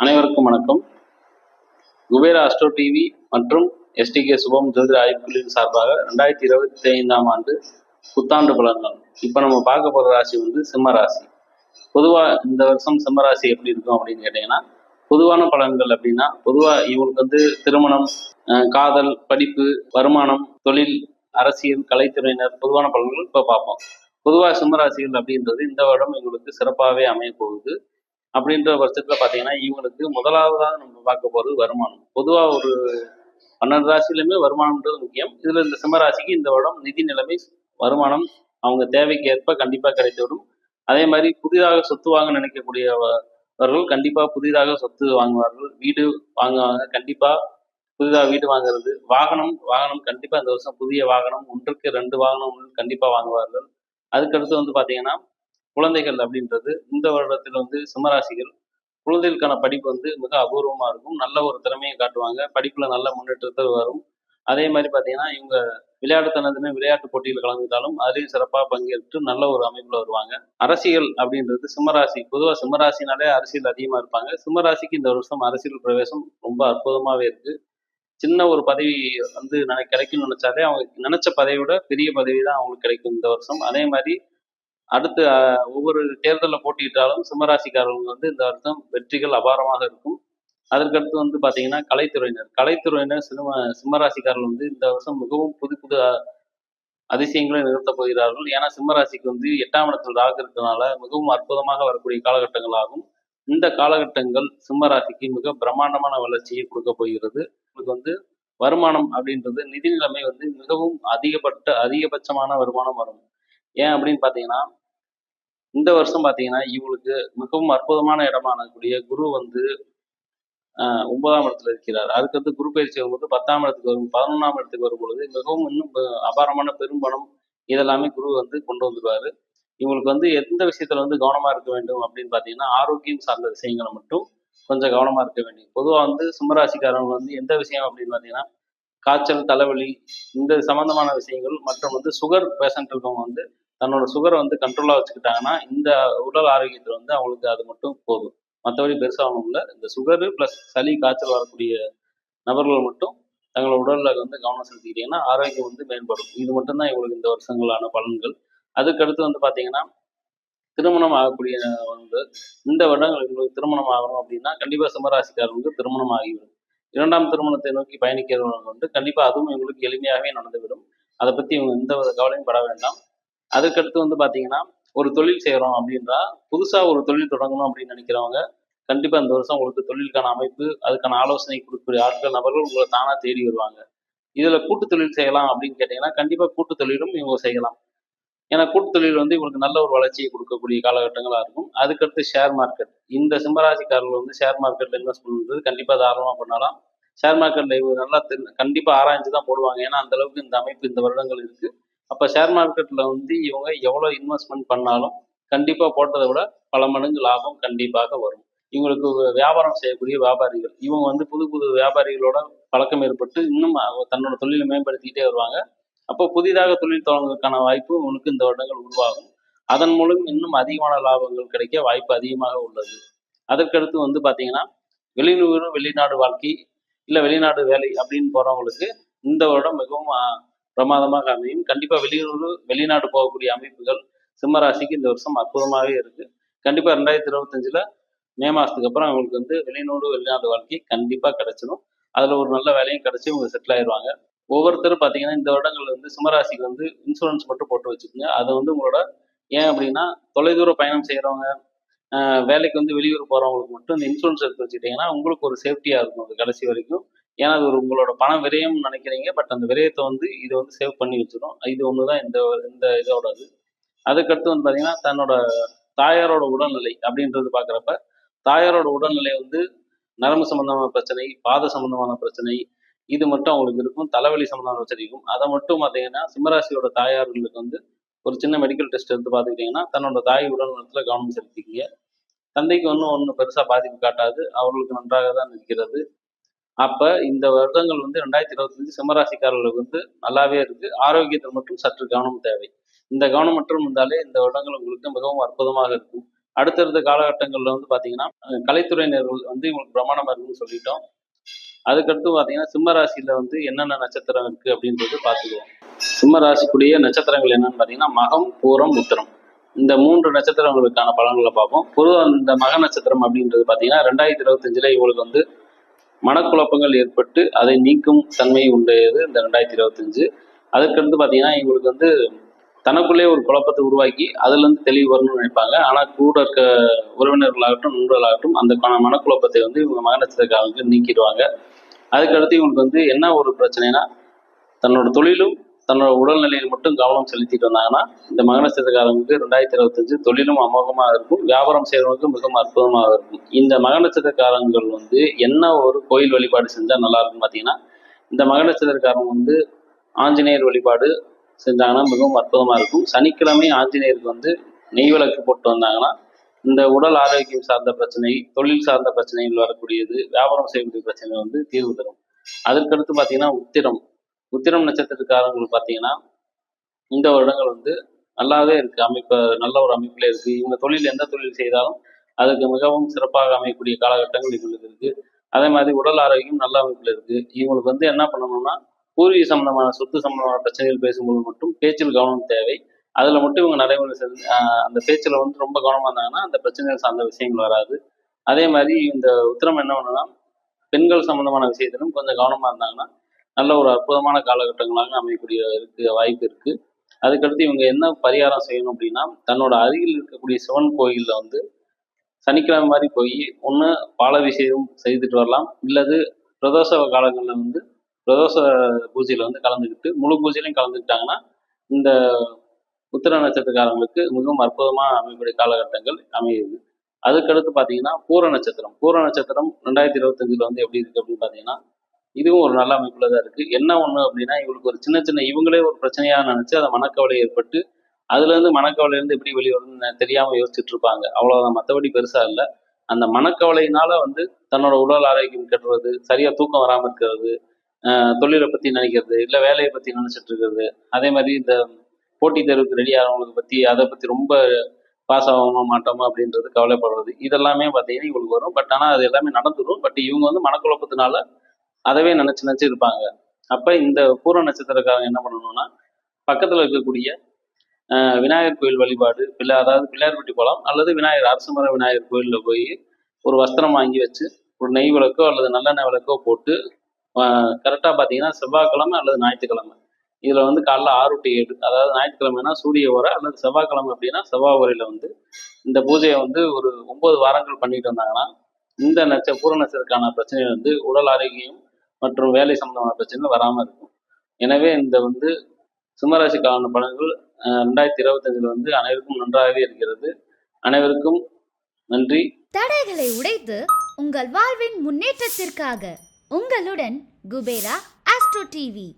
அனைவருக்கும் வணக்கம். Kubera astro TV மற்றும் எஸ்டிகே சுபம் ஜோதிர ஆய்வுகளின் சார்பாக ரெண்டாயிரத்தி இருபத்தி ஐந்தாம் ஆண்டு புத்தாண்டு பலன்கள். இப்போ நம்ம பார்க்க போகிற ராசி வந்து சிம்ம ராசி. பொதுவாக இந்த வருஷம் சிம்மராசி எப்படி இருக்கும் அப்படின்னு கேட்டிங்கன்னா பொதுவான பலன்கள் அப்படின்னா பொதுவாக இவங்களுக்கு வந்து திருமணம் காதல் படிப்பு வருமானம் தொழில் அரசியல் கலைத்துறையினர் பொதுவான பலன்கள் இப்போ பார்ப்போம். பொதுவாக சிம்மராசிகள் அப்படின்றது இந்த வருடம் இவங்களுக்கு சிறப்பாகவே அமையப்போகுது. அப்படின்ற பட்சத்தில் பார்த்தீங்கன்னா இவங்களுக்கு முதலாவதாக நம்ம பார்க்க போகிறது வருமானம். பொதுவாக ஒரு பன்னெண்டு ராசியிலுமே வருமானம்ன்றது முக்கியம். இதில் இந்த சிம்மராசிக்கு இந்த வருடம் நிதி நிலைமை வருமானம் அவங்க தேவைக்கு ஏற்ப கண்டிப்பாக கிடைத்துவிடும் அதே மாதிரி புதிதாக சொத்து வாங்க நினைக்கக்கூடியவர்கள் கண்டிப்பாக புதிதாக சொத்து வாங்குவார்கள். வீடு வாங்குவாங்க கண்டிப்பாக புதிதாக வீடு வாங்குறது. வாகனம் வாகனம் கண்டிப்பாக இந்த வருஷம் புதிய வாகனம் ஒன்றுக்கு ரெண்டு வாகனம் கண்டிப்பாக வாங்குவார்கள். அதுக்கடுத்து வந்து பார்த்தீங்கன்னா குழந்தைகள் அப்படின்றது இந்த வருடத்தில் வந்து சிம்மராசிகள் குழந்தைகளுக்கான படிப்பு வந்து மிக அபூர்வமாக இருக்கும். நல்ல ஒரு திறமையை காட்டுவாங்க. படிப்பில் நல்ல முன்னேற்றத்தில் வரும். அதே மாதிரி பார்த்தீங்கன்னா இவங்க விளையாட்டுத்தனத்துமே விளையாட்டு போட்டியில் கலந்துட்டாலும் அதுலேயும் சிறப்பாக பங்கேற்று நல்ல ஒரு அமைப்பில் வருவாங்க. அரசியல் அப்படின்றது சிம்மராசி பொதுவாக சிம்மராசினாலே அரசியல் அதிகமாக இருப்பாங்க. சிம்மராசிக்கு இந்த வருஷம் அரசியல் பிரவேசம் ரொம்ப அற்புதமாகவே இருக்குது சின்ன ஒரு பதவி வந்து நினை கிடைக்கும்னு நினைச்சாலே அவங்க நினச்ச பதவியோட விட பெரிய பதவி தான் அவங்களுக்கு கிடைக்கும் இந்த வருஷம். அதே மாதிரி அடுத்து ஒவ்வொரு தேர்தலில் போட்டியிட்டாலும் சிம்மராசிக்காரர்கள் வந்து இந்த வருஷம் வெற்றிகள் அபாரமாக இருக்கும். அதற்கடுத்து வந்து பார்த்தீங்கன்னா கலைத்துறையினர். கலைத்துறையினர் சினிமா சிம்மராசிக்காரர்கள் வந்து இந்த வருஷம் மிகவும் புது புது அதிசயங்களை நிறுத்தப் போகிறார்கள். ஏன்னா சிம்மராசிக்கு வந்து எட்டாம் இடத்தில் ராகு இருக்கிறதுனால மிகவும் அற்புதமாக வரக்கூடிய காலகட்டங்கள் ஆகும் இந்த காலகட்டங்கள் சிம்மராசிக்கு மிக பிரம்மாண்டமான வளர்ச்சியை கொடுக்க போகிறது. உங்களுக்கு வந்து வருமானம் அப்படின்றது நிதி நிலைமை வந்து மிகவும் அதிகப்பட்ட அதிகபட்சமான வருமானம் வரும். ஏன் அப்படின்னு பார்த்தீங்கன்னா இந்த வருஷம் பார்த்தீங்கன்னா இவங்களுக்கு மிகவும் அற்புதமான இடமான கூடிய குரு வந்து ஒன்பதாம் இடத்துல இருக்கிறார். அதுக்கடுத்து குரு பயிற்சி வரும்போது பத்தாம் இடத்துக்கு வரும் பதினொன்றாம் இடத்துக்கு வரும் பொழுது மிகவும் இன்னும் அபாரமான பெரும்பணம் இதெல்லாமே குரு வந்து கொண்டு வந்துடுவார் இவங்களுக்கு வந்து எந்த விஷயத்துல வந்து கவனமா இருக்க வேண்டும் அப்படின்னு பார்த்தீங்கன்னா ஆரோக்கியம் சார்ந்த விஷயங்களை மட்டும் கொஞ்சம் கவனமா இருக்க வேண்டும். பொதுவாக வந்து சிம்மராசிக்காரங்க வந்து எந்த விஷயம் அப்படின்னு பார்த்தீங்கன்னா காய்ச்சல் தலைவலி இந்த சம்பந்தமான விஷயங்கள் மற்றும் வந்து சுகர் பேஷண்ட் இருக்கவங்க வந்து தன்னோட சுகரை வந்து கண்ட்ரோலாக வச்சுக்கிட்டாங்கன்னா இந்த உடல் ஆரோக்கியத்தில் வந்து அவங்களுக்கு அது மட்டும் போதும். மற்றபடி பெருசாக ஒன்றும் இல்லை. இந்த சுகரு ப்ளஸ் சளி காய்ச்சல் வரக்கூடிய நபர்கள் மட்டும் தங்களோட உடலில் வந்து கவனம் செலுத்திக்கிட்டீங்கன்னா ஆரோக்கியம் வந்து மேம்படும். இது மட்டும்தான் இவங்களுக்கு இந்த வருஷங்களான பலன்கள். அதுக்கடுத்து வந்து பார்த்தீங்கன்னா திருமணம் ஆகக்கூடிய வந்து இந்த வருடங்கள் இவங்களுக்கு திருமணம் ஆகணும் அப்படின்னா கண்டிப்பாக சிம்மராசிக்காரர்களுக்கு திருமணம் ஆகிவிடும். இரண்டாம் திருமணத்தை நோக்கி பயணிக்கிறவங்க வந்து கண்டிப்பாக அதுவும் இவங்களுக்கு எளிமையாகவே நடந்துவிடும். அதை பற்றி இவங்க எந்த வித கவலையும் பட வேண்டாம். அதுக்கடுத்து வந்து பார்த்தீங்கன்னா ஒரு தொழில் செய்கிறோம் அப்படின்றா புதுசாக ஒரு தொழில் தொடங்கணும் அப்படின்னு நினைக்கிறவங்க கண்டிப்பாக இந்த வருஷம் உங்களுக்கு தொழிலுக்கான அமைப்பு அதுக்கான ஆலோசனை கொடுக்கக்கூடிய ஆட்கள் நபர்கள் உங்களை தானாக தேடி வருவாங்க. இதில் கூட்டு தொழில் செய்யலாம் அப்படின்னு கேட்டிங்கன்னா கண்டிப்பாக கூட்டு தொழிலும் இவங்க செய்யலாம். ஏன்னா கூட்டு தொழில் வந்து இவங்களுக்கு நல்ல ஒரு வளர்ச்சியை கொடுக்கக்கூடிய காலகட்டங்களாக இருக்கும். அதுக்கடுத்து ஷேர் மார்க்கெட் இந்த சிம்மராசிக்காரர்கள் வந்து ஷேர் மார்க்கெட்டில் இன்வெஸ்ட் பண்ணுறது கண்டிப்பாக தாராளமாக பண்ணலாம். ஷேர் மார்க்கெட்டில் இவங்க நல்லா கண்டிப்பாக ஆராய்ஞ்சு தான் போடுவாங்க. ஏன்னா அந்த அளவுக்கு இந்த அமைப்பு இந்த வருடங்கள் இருக்குது அப்போ ஷேர் மார்க்கெட்டில் வந்து இவங்க எவ்வளோ இன்வெஸ்ட்மெண்ட் பண்ணாலும் கண்டிப்பாக போட்டதை விட பல மடங்கு லாபம் கண்டிப்பாக வரும். இவங்களுக்கு வியாபாரம் செய்யக்கூடிய வியாபாரிகள் இவங்க வந்து புது புது வியாபாரிகளோட பழக்கம் ஏற்பட்டு இன்னும் அவங்க தன்னோட தொழிலை மேம்படுத்திக்கிட்டே வருவாங்க. அப்போ புதிதாக தொழில் தொடங்குவதற்கான வாய்ப்பு உங்களுக்கு இந்த வருடங்கள் உருவாகும். அதன் மூலம் இன்னும் அதிகமான லாபங்கள் கிடைக்க வாய்ப்பு அதிகமாக உள்ளது. அதற்கடுத்து வந்து பார்த்தீங்கன்னா வெளியூர் வெளிநாடு வாழ்க்கை இல்லை வெளிநாடு வேலை அப்படின்னு போகிறவங்களுக்கு இந்த வருடம் மிகவும் பிரமாதமாக அமையும். கண்டிப்பாக வெளியூர் வெளிநாடு போகக்கூடிய அமைப்புகள் சிம்மராசிக்கு இந்த வருஷம் அற்புதமாகவே இருக்கு. கண்டிப்பாக ரெண்டாயிரத்தி இருபத்தஞ்சில் மே மாதத்துக்கு அப்புறம் அவங்களுக்கு வந்து வெளிநாடு வெளிநாடு வாழ்க்கை கண்டிப்பாக கிடைச்சிடும் அதில் ஒரு நல்ல வேலையும் கிடைச்சி இவங்க செட்டில் ஆயிடுவாங்க ஒவ்வொருத்தரும் பார்த்தீங்கன்னா இந்த வருடங்கள் வந்து சிம்மராசிக்கு வந்து இன்சூரன்ஸ் மட்டும் போட்டு வச்சுக்கோங்க. அது வந்து உங்களோட ஏன் அப்படின்னா தொலைதூர பயணம் செய்கிறவங்க வேலைக்கு வந்து வெளியூர் போகிறவங்களுக்கு மட்டும் இந்த இன்சூரன்ஸ் எடுத்து வச்சுக்கிட்டிங்கன்னா உங்களுக்கு ஒரு சேஃப்டியாக இருக்கும் அது கடைசி வரைக்கும். ஏன்னா அது ஒரு உங்களோட பணம் விரயம் நினைக்கிறீங்க. பட் அந்த விரயத்தை வந்து இது வந்து சேவ் பண்ணி வச்சிடும் இது ஒன்று தான் இந்த இந்த இதோட இது. அதுக்கடுத்து வந்து பார்த்தீங்கன்னா தன்னோட தாயாரோட உடல்நிலை அப்படின்றது பார்க்குறப்ப தாயாரோட உடல்நிலை வந்து நரம்பு சம்பந்தமான பிரச்சனை பாத சம்பந்தமான பிரச்சனை இது மட்டும் அவங்களுக்கு இருக்கும். தலைவலி சம்பந்தமான பிரச்சனை இருக்கும். அதை மட்டும் பார்த்தீங்கன்னா சிம்மராசியோட தாயார்களுக்கு வந்து ஒரு சின்ன மெடிக்கல் டெஸ்ட் எடுத்து பார்த்துக்கிட்டிங்கன்னா தன்னோட தாய் உடல்நலத்தில் கவனம் செலுத்திக்கிங்க. தந்தைக்கு ஒன்றும் ஒன்றும் பெருசாக பாதிப்பு காட்டாது. அவர்களுக்கு நன்றாக தான் இருக்கிறது. அப்போ இந்த வருடங்கள் வந்து ரெண்டாயிரத்தி இருபத்தஞ்சு சிம்மராசிக்காரர்களுக்கு வந்து நல்லாவே இருக்கு. ஆரோக்கியத்தில் மட்டும் சற்று கவனம் தேவை. இந்த கவனம் மட்டும் இருந்தாலே இந்த வருடங்கள் உங்களுக்கு மிகவும் அற்புதமாக இருக்கும். அடுத்தடுத்த காலகட்டங்களில் வந்து பார்த்தீங்கன்னா கலைத்துறையினர்கள் வந்து இவங்களுக்கு பிரமாணமாக இருக்குன்னு சொல்லிட்டோம். அதுக்கடுத்து பார்த்தீங்கன்னா சிம்ம ராசியில வந்து என்னென்ன நட்சத்திரம் இருக்கு அப்படின்றது பார்த்துக்குவோம் சிம்ம ராசிக்குரிய நட்சத்திரங்கள் என்னன்னு பார்த்தீங்கன்னா மகம் பூரம் உத்திரம் இந்த மூன்று நட்சத்திரங்களுக்கான பலன்களை பார்ப்போம். பொதுவாக இந்த மக நட்சத்திரம் அப்படின்றது பார்த்தீங்கன்னா ரெண்டாயிரத்தி இருபத்தஞ்சில் இவங்களுக்கு வந்து மனக்குழப்பங்கள் ஏற்பட்டு அதை நீக்கும் தன்மை உடையது இந்த ரெண்டாயிரத்தி இருபத்தஞ்சு. அதுக்கடுத்து பார்த்தீங்கன்னா இவங்களுக்கு வந்து தனக்குள்ளே ஒரு குழப்பத்தை உருவாக்கி அதுலேருந்து தெளிவு வரணும்னு நினைப்பாங்க. ஆனால் கூட இருக்க உறவினர்களாகட்டும் நண்பர்களாகட்டும் அந்த மனக்குழப்பத்தை வந்து இவங்க மக நீக்கிடுவாங்க. அதுக்கடுத்து இவங்களுக்கு வந்து என்ன ஒரு பிரச்சனைனா தன்னோட தொழிலும் தன்னோட உடல்நிலையில் மட்டும் கவனம் செலுத்திட்டு வந்தாங்கன்னா இந்த மகநட்சத்திரகாரங்களுக்கு ரெண்டாயிரத்தி இருபத்தஞ்சு தொழிலும் அமோகமாக இருக்கும் வியாபாரம் செய்கிறவங்களுக்கு மிகவும் அற்புதமாக இருக்கும். இந்த மகநட்சத்திரக்காரங்கள் வந்து என்ன ஒரு கோயில் வழிபாடு செஞ்சால் நல்லா இருக்கும் பார்த்தீங்கன்னா இந்த மக வந்து ஆஞ்சநேயர் வழிபாடு செஞ்சாங்கன்னா மிகவும் அற்புதமாக இருக்கும். சனிக்கிழமை ஆஞ்சநேயருக்கு வந்து நெய் விளக்கு போட்டு வந்தாங்கன்னா இந்த உடல் ஆரோக்கியம் சார்ந்த பிரச்சனை தொழில் சார்ந்த பிரச்சனைகள் வரக்கூடியது வியாபாரம் செய்யக்கூடிய பிரச்சனை வந்து தீர்வு தரும். அதற்கடுத்து பார்த்தீங்கன்னா உத்திரம். உத்திரம் நட்சத்திரக்காரங்களுக்கு பார்த்தீங்கன்னா இந்த வருடங்கள் வந்து நல்லாவே இருக்கு. அமைப்பு நல்ல ஒரு அமைப்பில் இருக்கு. இவங்க தொழில் எந்த தொழில் செய்தாலும் அதுக்கு மிகவும் சிறப்பாக அமையக்கூடிய காலகட்டங்கள் இவங்களுக்கு இருக்கு. அதே மாதிரி உடல் ஆரோக்கியம் நல்ல அமைப்பில் இருக்கு. இவங்களுக்கு வந்து என்ன பண்ணணும்னா பூர்வீக சம்பந்தமான சொத்து சம்பந்தமான பிரச்சனைகள் பேசும்போது மட்டும் பேச்சில் கவனம் தேவை. அதில் மட்டும் இவங்க நடைமுறை செஞ்சு அந்த பேச்சில் வந்து ரொம்ப கவனமாக இருந்தாங்கன்னா அந்த பிரச்சனைகள் சார்ந்த விஷயங்கள் வராது. அதே மாதிரி இந்த உத்திரம் என்ன பண்ணுன்னா பெண்கள் சம்பந்தமான விஷயத்திலும் கொஞ்சம் கவனமாக இருந்தாங்கன்னா நல்ல ஒரு அற்புதமான காலகட்டங்களாக அமையக்கூடிய இருக்கு வாய்ப்பு இருக்கு. அதுக்கடுத்து இவங்க என்ன பரிகாரம் செய்யணும் அப்படின்னா தன்னோட அருகில் இருக்கக்கூடிய சிவன் கோயிலில் வந்து சனிக்கிழமை மாதிரி போய் ஒன்று பாலாபிஷேகம் செய்துட்டு வரலாம். இல்லது பிரதோஷ காலங்களில் வந்து பிரதோஷ பூஜையில் வந்து கலந்துக்கிட்டு முழு பூஜையிலையும் கலந்துக்கிட்டாங்கன்னா இந்த உத்திர நட்சத்திரக்காரங்களுக்கு மிகவும் அற்புதமாக அமையக்கூடிய காலகட்டங்கள் அமையுது. அதுக்கடுத்து பார்த்தீங்கன்னா பூர நட்சத்திரம். பூர நட்சத்திரம் ரெண்டாயிரத்தி இருபத்தஞ்சில் வந்து எப்படி இருக்குது அப்படின்னு பார்த்தீங்கன்னா இதுவும் ஒரு நல்ல அமைப்பில் தான் இருக்குது என்ன ஒன்று அப்படின்னா இவங்களுக்கு ஒரு சின்ன சின்ன இவங்களே ஒரு பிரச்சனையாக நினச்சி அதை மனக்கவலை ஏற்பட்டு அதுலேருந்து மனக்கவலையிலேருந்து எப்படி வெளியே வருதுன்னு தெரியாமல் யோசிச்சுட்டு இருப்பாங்க. அவ்வளோதான் மற்றபடி பெருசாக இல்லை. அந்த மனக்கவலையினால வந்து தன்னோட உடல் ஆரோக்கியம் கெட்டுறது சரியாக தூக்கம் வராமல் இருக்கிறது தொழிலை பற்றி நினைக்கிறது இல்லை வேலையை பற்றி நினச்சிட்டு இருக்கிறது. அதே மாதிரி இந்த போட்டித் தேர்வுக்கு ரெடி ஆகிறவங்களுக்கு பற்றி அதை பற்றி ரொம்ப பாஸ் ஆகாம மாட்டோமா அப்படின்றது கவலைப்படுறது. இதெல்லாமே பார்த்தீங்கன்னா இவங்களுக்கு வரும். பட் ஆனால் அது எல்லாமே நடந்துடும் பட் இவங்க வந்து மனக்குழப்பத்தினால அதவே நினச்சி நினச்சி இருப்பாங்க. அப்போ இந்த பூர்ண நட்சத்திரக்காரங்க என்ன பண்ணணும்னா பக்கத்தில் இருக்கக்கூடிய விநாயகர் கோயில் வழிபாடு பிள்ளை அதாவது பிள்ளையார்பட்டி போகலாம் அல்லது விநாயகர் அரசுமர விநாயகர் கோயிலில் போய் ஒரு வஸ்திரம் வாங்கி வச்சு ஒரு நெய் விளக்கோ அல்லது நல்லெண்ணெய் விளக்கோ போட்டு கரெக்டாக பார்த்தீங்கன்னா செவ்வாய்க்கிழமை அல்லது ஞாயிற்றுக்கிழமை. இதில் வந்து காலைல ஆறு டு ஏழு அதாவது ஞாயிற்றுக்கிழமைனா சூரிய உரை அல்லது செவ்வாய்க்கிழமை அப்படின்னா செவ்வாய் உரையில் வந்து இந்த பூஜையை வந்து ஒரு ஒன்பது வாரங்கள் பண்ணிட்டு வந்தாங்கன்னா இந்த நட்ச பூர நட்சத்திரக்கான பிரச்சனை வந்து உடல் ஆரோக்கியம் மற்றும் வேலை சம்பந்தமான பிரச்சனை வராமல் இருக்கும். எனவே இந்த வந்து சிம்மராசிக்கான பலன்கள் ரெண்டாயிரத்தி இருபத்தஞ்சில் வந்து அனைவருக்கும் நன்றாகவே இருக்கிறது. அனைவருக்கும் நன்றி. தடைகளை உடைத்து உங்கள் வாழ்வின் முன்னேற்றத்திற்காக உங்களுடன் குபேரா ஆஸ்ட்ரோ டிவி.